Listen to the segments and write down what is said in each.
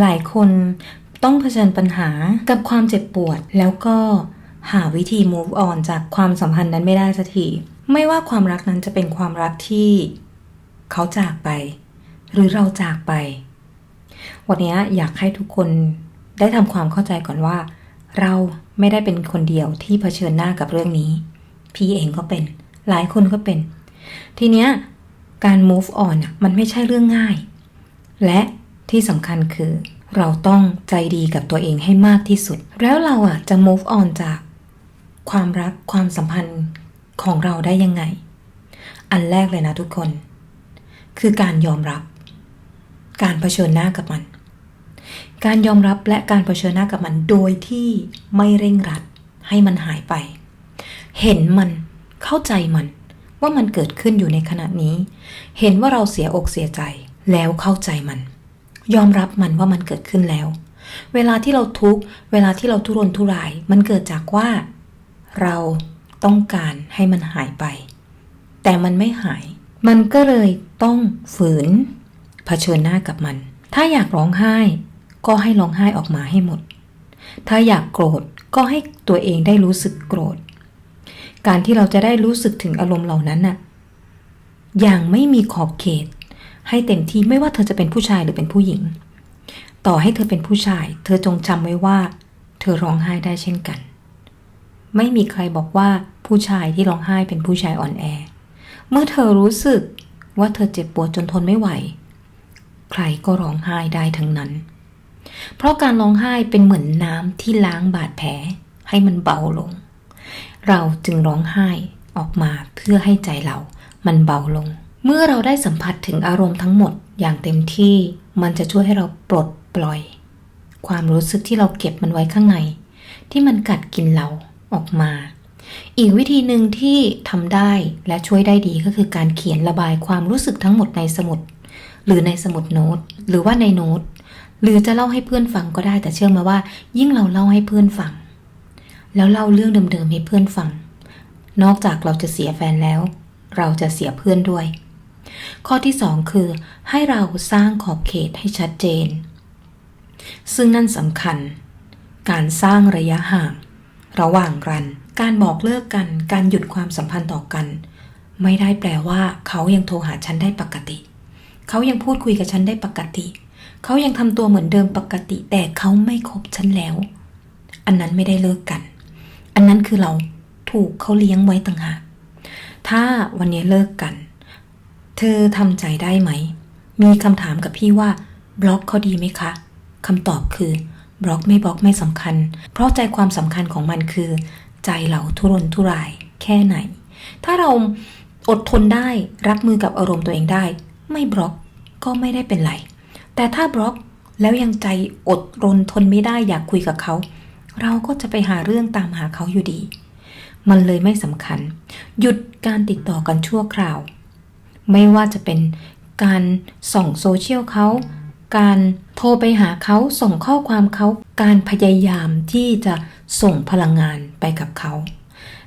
หลายคนต้องเผชิญปัญหากับความเจ็บปวด แล้วก็หาวิธี move on จากความสัมพันธ์นั้นไม่ได้สักทีไม่ว่าความรักนั้นจะเป็นความรักที่เขาจากไป หรือเราจากไป วันนี้อยากให้ทุกคนได้ทำความเข้าใจก่อนว่า เราไม่ได้เป็นคนเดียวที่เผชิญหน้ากับเรื่องนี้ พี่เองก็เป็น หลายคนก็เป็น ทีเนี้ยการ move on มันไม่ใช่เรื่องง่าย และ ที่สำคัญคือ เราต้องใจดีกับตัวเองให้มากที่สุด แล้วเราอะจะ move on จากความรักความสัมพันธ์ของเราได้ยังไง อันแรกเลยนะทุกคน คือการยอมรับ การเผชิญหน้ากับมัน การยอมรับและการเผชิญหน้ากับมันโดยที่ไม่เร่งรัดให้มันหายไป เห็นมันเข้าใจมันว่ามันเกิดขึ้นอยู่ในขณะนี้ เห็นว่าเราเสียอกเสียใจแล้วเข้าใจมัน ยอมรับมันว่ามันเกิดขึ้นแล้ว เวลาที่เราทุกข์ เวลาที่เราทุรนทุราย มันเกิดจากว่า เราต้องการให้มันหายไป แต่มันไม่หาย มันก็เลยต้องฝืน เผชิญหน้ากับมัน ถ้าอยากร้องไห้ ก็ให้ร้องไห้ออกมาให้หมด ถ้าอยากโกรธก็ให้ตัวเองได้รู้สึกโกรธ การที่เราจะได้รู้สึกถึงอารมณ์เหล่านั้นน่ะ อย่างไม่มีขอบเขต ให้เต็มที่ไม่ว่าเธอจะเป็นผู้ชายหรือเป็นผู้หญิง ต่อให้เธอเป็นผู้ชาย เธอจงจำไว้ว่า เธอร้องไห้ได้เช่นกัน ไม่มีใครบอกว่าผู้ชายที่ร้องไห้เป็นผู้ชายอ่อนแอ เมื่อเธอรู้สึกว่าเธอเจ็บปวดจนทนไม่ไหว ใครก็ร้องไห้ได้ทั้งนั้น เพราะการร้องไห้เป็นเหมือนน้ำที่ล้างบาดแผลให้มันเบาลง เราจึงร้องไห้ออกมาเพื่อให้ใจเรามันเบาลง เมื่อเราได้สัมผัสถึงอารมณ์ทั้งหมดอย่างเต็มที่ มันจะช่วยให้เราปลดปล่อย ความรู้สึกที่เราเก็บมันไว้ข้างใน ที่มันกัดกินเราออกมา อีกวิธีหนึ่งที่ทำได้และช่วยได้ดีก็คือการเขียนระบายความรู้สึกทั้งหมดในสมุด หรือในสมุดโน้ต หรือว่าในโน้ต หรือจะเล่าให้เพื่อนฟังก็ได้แต่เชื่อมาว่า ยิ่งเราเล่าให้เพื่อนฟัง แล้วเล่าเรื่องเดิมๆให้เพื่อนฟัง นอกจากเราจะเสียแฟนแล้ว เราจะเสียเพื่อนด้วย ข้อที่สองคือ ให้เราสร้างขอบเขตให้ชัดเจน ซึ่งนั่นสำคัญ การสร้างระยะห่าง ระหว่างกัน การบอกเลิกกัน การหยุดความสัมพันธ์ต่อกัน ไม่ได้แปลว่า เขายังโทรหาฉันได้ปกติ เขายังพูดคุยกับฉันได้ปกติ เขายังทำตัวเหมือนเดิมปกติ แต่เขาไม่คบฉันแล้ว อันนั้นไม่ได้เลิกกัน อันนั้นคือเราถูกเขาเลี้ยงไว้ต่างหากถ้าวันนี้เลิกกันเอทำใจได้ไหม มีคำถามกับพี่ว่า บล็อกเขาดีไหมคะคำตอบคือบล็อกไม่บล็อกไม่สำคัญ เพราะใจความสำคัญของมันคือ ใจเราทุรนทุรายแค่ไหน ถ้าเราอดทนได้รับมือกับอารมณ์ตัวเองได้ ไม่บล็อกก็ไม่ได้เป็นไร แต่ถ้าบล็อกแล้วยังใจอดรนทนไม่ได้อยากคุยกับเขา เราก็จะไปหาเรื่องตามหาเขาอยู่ดี มันเลยไม่สำคัญ หยุดการติดต่อกันชั่วคราว ไม่ว่าจะเป็นการส่องโซเชียลเขาการโทรไปหาเขาส่งข้อความเขาการพยายามที่จะส่งพลังงานไปกับเขา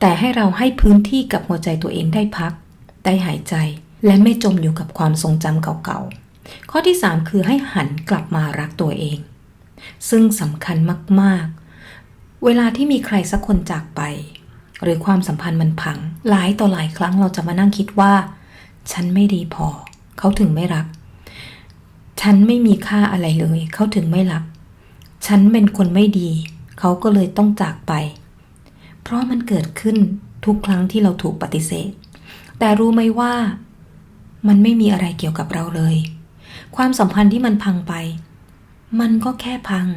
แต่ให้เราให้พื้นที่กับหัวใจตัวเองได้พัก ได้หายใจ และไม่จมอยู่กับความทรงจำเก่าๆ ข้อที่ 3 คือให้หันกลับมารักตัวเอง ซึ่งสำคัญมากๆ เวลาที่มีใครสักคนจากไป หรือความสัมพันธ์มันพัง หลายต่อหลายครั้งเราจะมานั่งคิดว่า ฉันไม่ดีพอ เขาถึงไม่รัก ฉันไม่มีค่าอะไรเลย เขาถึงไม่รัก ฉันเป็นคนไม่ดี เขาก็เลยต้องจากไป เพราะมันเกิดขึ้นทุกครั้งที่เราถูกปฏิเสธ แต่รู้ไหมว่า มันไม่มีอะไรเกี่ยวกับเราเลย ความสัมพันธ์ที่มันพังไป มันก็แค่พัง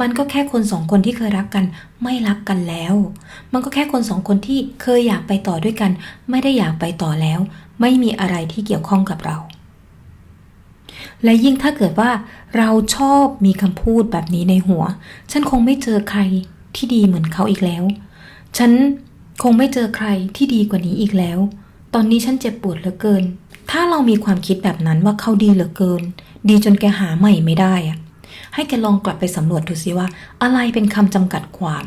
มันก็แค่คนสองคนที่เคยรักกัน ไม่รักกันแล้ว มันก็แค่คนสองคนที่เคยอยากไปต่อด้วยกัน ไม่ได้อยากไปต่อแล้ว ไม่มีอะไรที่เกี่ยวข้องกับเรา และยิ่งถ้าเกิดว่าเราชอบมีคำพูดแบบนี้ในหัว ฉันคงไม่เจอใครที่ดีเหมือนเขาอีกแล้ว ฉันคงไม่เจอใครที่ดีกว่านี้อีกแล้ว ตอนนี้ฉันเจ็บปวดเหลือเกิน ถ้าเรามีความคิดแบบนั้นว่าเขาดีเหลือเกิน ดีจนแกหาใหม่ไม่ได้อะให้แกลองกลับไปสำรวจดูซิว่า อะไรเป็นคำจำกัดความ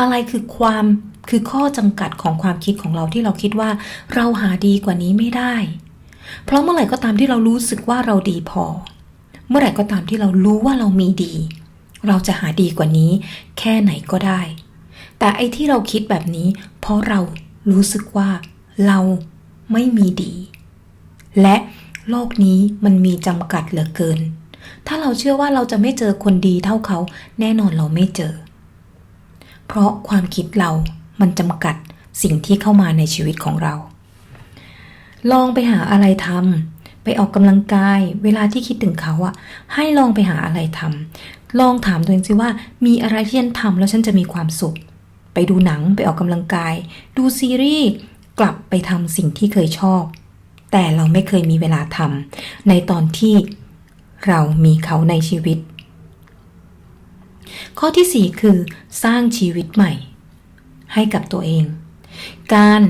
อะไรคือความ คือข้อจำกัดของความคิดของเราที่เราคิดว่าเราหาดีกว่านี้ไม่ได้ เพราะเมื่อไหร่ก็ตามที่เรารู้สึกว่าเราดีพอ เมื่อไหร่ก็ตามที่เรารู้ว่าเรามีดี เราจะหาดีกว่านี้ แค่ไหนก็ได้ แต่ไอ้ที่เราคิดแบบนี้ เพราะเรารู้สึกว่าเราไม่มีดี และโลกนี้มันมีจำกัดเหลือเกิน ถ้าเราเชื่อว่าเราจะไม่เจอคนดีเท่าเขา แน่นอนเราไม่เจอ เพราะความคิดเรา มันจำกัดสิ่งที่เข้ามาในชีวิตของเรา ลองไปหาอะไรทำไปออกกำลังกาย เวลาที่คิดถึงเขาอะให้ลองไปหาอะไรทำลองถามตัวเองสิว่ามีอะไรที่ฉันทำแล้วฉันจะมีความสุข ไปดูหนังไปออกกำลังกาย ดูซีรีส์กลับไปทำสิ่งที่เคยชอบ แต่เราไม่เคยมีเวลาทำในตอนที่เรามีเขาในชีวิต ข้อที่ 4 คือ สร้างชีวิตใหม่ ให้กับตัวเอง การ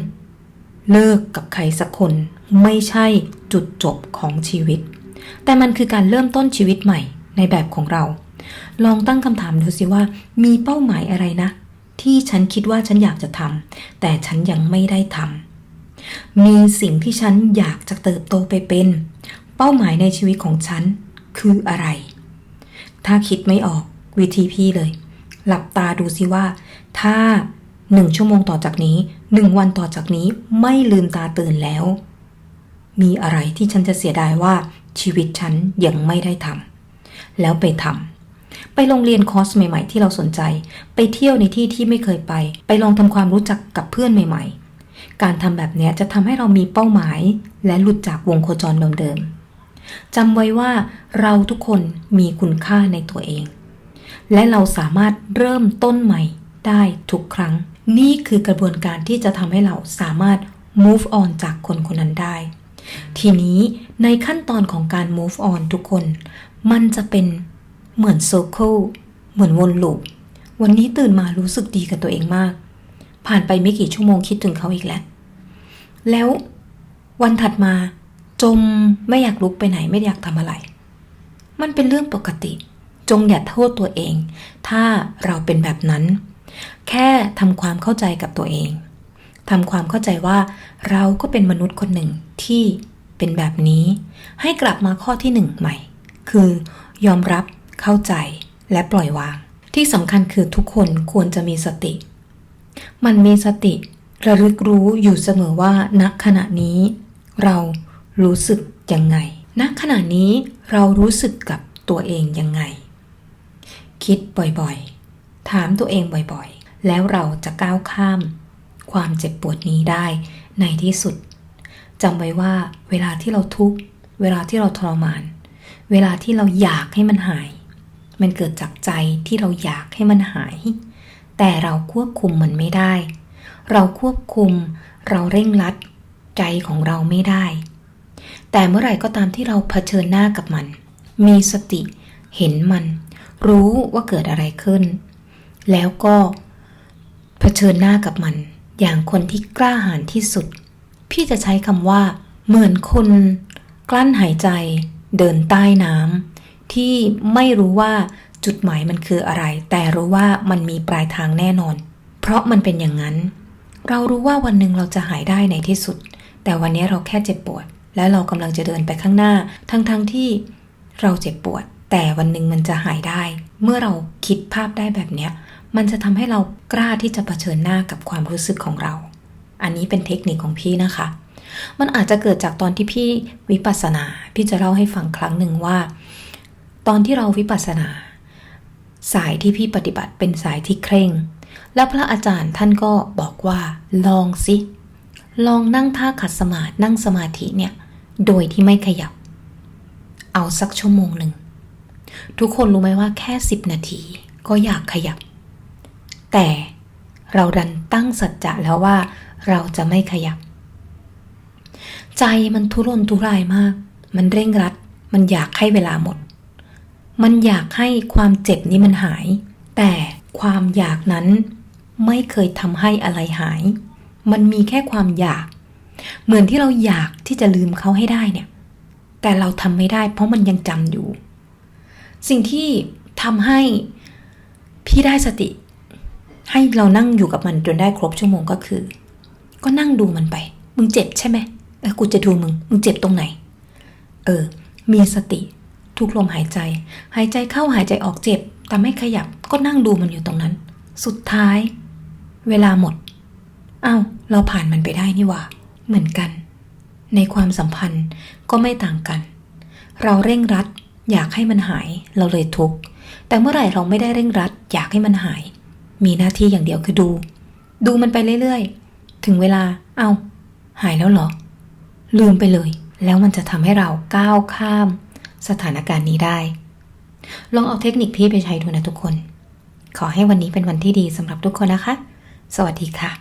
เลิกกับใครสักคนไม่ใช่จุดจบของชีวิต แต่มันคือการเริ่มต้นชีวิตใหม่ในแบบของเรา ลองตั้งคำถามดูสิว่า มีเป้าหมายอะไรนะ ที่ฉันคิดว่าฉันอยากจะทำแต่ฉันยังไม่ได้ทำมีสิ่งที่ฉันอยากจะเติบโตไปเป็น เป้าหมายในชีวิตของฉันคืออะไร ถ้าคิดไม่ออกวิธีพี่เลย หลับตาดูสิว่า ถ้า หนึ่งชั่วโมงต่อจากนี้หนึ่งวันต่อจากนี้ไม่ลืมตาตื่นแล้ว มีอะไรที่ฉันจะเสียดายว่าชีวิตฉันยังไม่ได้ทำแล้วไปทำไปโรงเรียนคอร์สใหม่ๆ ที่เราสนใจ ไปเที่ยวในที่ที่ไม่เคยไป ไปลองทำความรู้จักกับเพื่อนใหม่ ๆ การทำแบบนี้จะทำให้เรามีเป้าหมาย และหลุดจากวงโคจรเดิมๆจำไว้ว่าเราทุกคนมีคุณค่าในตัวเอง และเราสามารถเริ่มต้นใหม่ได้ทุกครั้ง นี่คือกระบวนการที่จะทำให้เราสามารถ move on จากคนคนนั้นได้ ทีนี้ในขั้นตอนของการ move on ทุกคน มันจะเป็นเหมือน circle เหมือนวนลูปวันนี้ตื่นมารู้สึกดีกับตัวเองมาก ผ่านไปไม่กี่ชั่วโมงคิดถึงเขาอีกแล้ว แล้ววันถัดมาจมไม่อยากลุกไปไหนไม่อยากทำอะไร มันเป็นเรื่องปกติ จงอย่าโทษตัวเอง ถ้าเราเป็นแบบนั้น แค่ทำความเข้าใจกับตัวเองทำความเข้าใจว่าเราก็เป็นมนุษย์คนหนึ่งที่เป็นแบบนี้ ให้กลับมาข้อที่หนึ่งใหม่ คือยอมรับเข้าใจและปล่อยวาง ที่สำคัญคือทุกคนควรจะมีสติ มันมีสติ ระลึกรู้อยู่เสมอว่าณขณะนี้ เรารู้สึกยังไงณขณะนี้เรารู้สึกกับตัวเองยังไง คิดบ่อย ถามตัวเองบ่อยๆ แล้วเราจะก้าวข้าม ความเจ็บปวดนี้ได้ในที่สุดจำไว้ว่าเวลาที่เราทุกข์เวลาที่เราทรมาน เวลาที่เราอยากให้มันหาย มันเกิดจากใจที่เราอยากให้มันหาย แต่เราควบคุมมันไม่ได้ เราควบคุม เราเร่งรัด ใจของเราไม่ได้ แต่เมื่อไหร่ก็ตามที่เราเผชิญหน้ากับมัน มีสติ เห็นมัน รู้ว่าเกิดอะไรขึ้น แล้วก็เผชิญหน้ากับมัน อย่างคนที่กล้าหาญที่สุด พี่จะใช้คำว่า เหมือนคนกลั้นหายใจ เดินใต้น้ำที่ไม่รู้ว่าจุดหมายมันคืออะไร แต่รู้ว่ามันมีปลายทางแน่นอน เพราะมันเป็นอย่างนั้น เรารู้ว่าวันหนึ่งเราจะหายได้ในที่สุด แต่วันนี้เราแค่เจ็บปวด และเรากำลังจะเดินไปข้างหน้า ทั้งๆทที่เราเจ็บปวด แต่วันหนึ่งมันจะหายได้ เมื่อเราคิดภาพได้แบบเนี้ย มันจะทำให้เรากล้าที่จะเผชิญหน้ากับความรู้สึกของเรา อันนี้เป็นเทคนิคของพี่นะคะ มันอาจจะเกิดจากตอนที่พี่วิปัสสนา พี่จะเล่าให้ฟังครั้งหนึ่งว่า ตอนที่เราวิปัสสนา สายที่พี่ปฏิบัติเป็นสายที่เคร่ง และพระอาจารย์ท่านก็บอกว่า ลองสิ ลองนั่งท่าขัดสมาธินั่งสมาธิเนี่ย โดยที่ไม่ขยับ เอาสักชั่วโมงหนึ่งทุกคนรู้ไหมว่าแค่สิบนาทีก็อยากขยับ แต่เราดันตั้งสัจจะแล้วว่าเราจะไม่ขยับ ใจมันทุรนทุรายมาก มันเร่งรัด มันอยากให้เวลาหมด มันอยากให้ความเจ็บนี้มันหาย แต่ความอยากนั้นไม่เคยทำให้อะไรหาย มันมีแค่ความอยาก เหมือนที่เราอยากที่จะลืมเขาให้ได้เนี่ย แต่เราทำไม่ได้ เพราะมันยังจำอยู่ สิ่งที่ทำให้พี่ได้สติ ให้เรานั่งอยู่กับมันจนได้ครบชั่วโมงก็คือ ก็นั่งดูมันไป มึงเจ็บใช่ไหมเออกูจะดูมึง มึงเจ็บตรงไหน เออ มีสติ ทุกลมหายใจ หายใจเข้าหายใจออกเจ็บแต่ไม่ขยับก็นั่งดูมันอยู่ตรงนั้น สุดท้าย เวลาหมดอ้าวเราผ่านมันไปได้นี่ว่า เหมือนกัน ในความสัมพันธ์ก็ไม่ต่างกัน เราเร่งรัด อยากให้มันหาย เราเลยทุกข์แต่เมื่อไหร่เราไม่ได้เร่งรัด อยากให้มันหาย มีหน้าที่อย่างเดียวคือดู ดูมันไปเรื่อยๆ ถึงเวลา เอา้า หายแล้วเหรอ ลืมไปเลย แล้วมันจะทำให้เราก้าวข้าม สถานการณ์นี้ได้ ลองเอาเทคนิคพี่ไปใช้ดูนะทุกคน ขอให้วันนี้เป็นวันที่ดีสำหรับทุกคนนะคะ สวัสดีค่ะ